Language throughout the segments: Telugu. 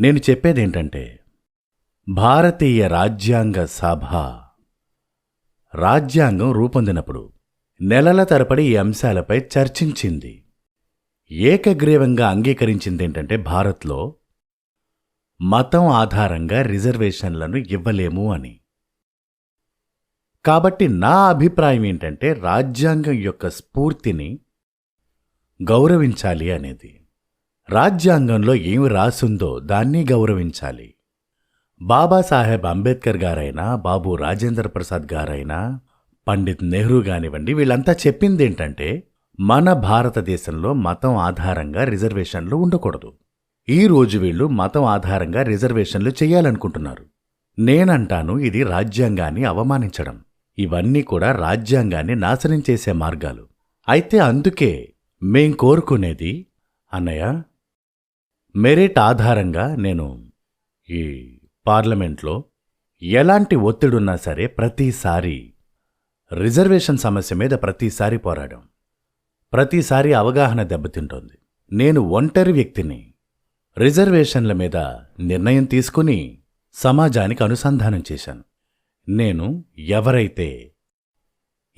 నేను చెప్పేదేంటంటే భారతీయ రాజ్యాంగ సభ రాజ్యాంగం రూపొందినప్పుడు నెలల తరబడి ఈ అంశాలపై చర్చించింది. ఏకగ్రీవంగా అంగీకరించిందేంటంటే భారత్లో మతం ఆధారంగా రిజర్వేషన్లను ఇవ్వలేము అని. కాబట్టి నా అభిప్రాయం ఏంటంటే రాజ్యాంగం యొక్క స్ఫూర్తిని గౌరవించాలి అనేది. రాజ్యాంగంలో ఏమి రాసుందో దాన్ని గౌరవించాలి. బాబాసాహెబ్ అంబేద్కర్ గారైనా బాబు రాజేంద్ర ప్రసాద్ గారైనా పండిత్ నెహ్రూ కానివ్వండి వీళ్ళంతా చెప్పిందేంటంటే మన భారతదేశంలో మతం ఆధారంగా రిజర్వేషన్లు ఉండకూడదు. ఈ రోజు వీళ్ళు మతం ఆధారంగా రిజర్వేషన్లు చేయాలనుకుంటున్నారు. నేనంటాను ఇది రాజ్యాంగాన్ని అవమానించడం. ఇవన్నీ కూడా రాజ్యాంగాన్ని నాశనం చేసే మార్గాలు. అయితే అందుకే మేం కోరుకునేది అన్నయ్య మెరిట్ ఆధారంగా నేను ఈ పార్లమెంట్లో ఎలాంటి ఒత్తిడున్నా సరే ప్రతిసారి రిజర్వేషన్ సమస్య మీద ప్రతిసారి పోరాడాం. ప్రతిసారి అవగాహన దెబ్బతింటోంది. నేను ఒంటరి వ్యక్తిని రిజర్వేషన్ల మీద నిర్ణయం తీసుకుని సమాజానికి అనుసంధానం చేశాను. నేను ఎవరైతే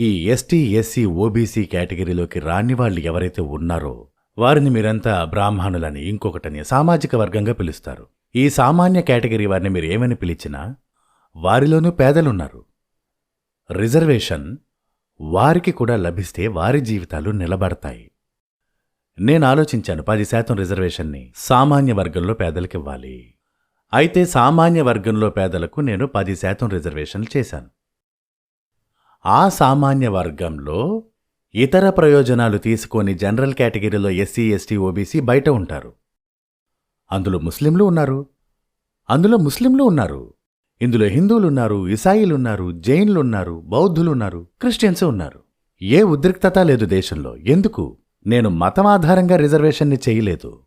ఈ ఎస్టీ ఎస్సీ ఓబీసీ కేటగిరీలోకి రాని వాళ్ళు ఎవరైతే ఉన్నారో వారిని మీరంతా బ్రాహ్మణులని ఇంకొకటని సామాజిక వర్గంగా పిలుస్తారు. ఈ సామాన్య కేటగిరీ వారిని మీరు ఏమని పిలిచినా వారిలోనూ పేదలున్నారు. రిజర్వేషన్ వారికి కూడా లభిస్తే వారి జీవితాలు నిలబడతాయి. నేను ఆలోచించాను పది శాతం రిజర్వేషన్ని సామాన్య వర్గంలో పేదలకివ్వాలి అయితే సామాన్య వర్గంలో పేదలకు నేను పది శాతం రిజర్వేషన్లు చేశాను. ఆ సామాన్య వర్గంలో ఇతర ప్రయోజనాలు తీసుకొని జనరల్ కేటగిరీలో ఎస్సీ ఎస్టీ ఓబీసీ బయట ఉంటారు. అందులో ముస్లింలు ఉన్నారు. అందులో ముస్లింలు ఉన్నారు. ఇందులో హిందువులున్నారు ఇసాయిలున్నారు జైన్లున్నారు బౌద్ధులున్నారు ఉన్నారు క్రిస్టియన్స్ ఉన్నారు. ఏ ఉద్రిక్తత లేదు దేశంలో. ఎందుకు? నేను మతం ఆధారంగా రిజర్వేషన్ని చేయలేదు.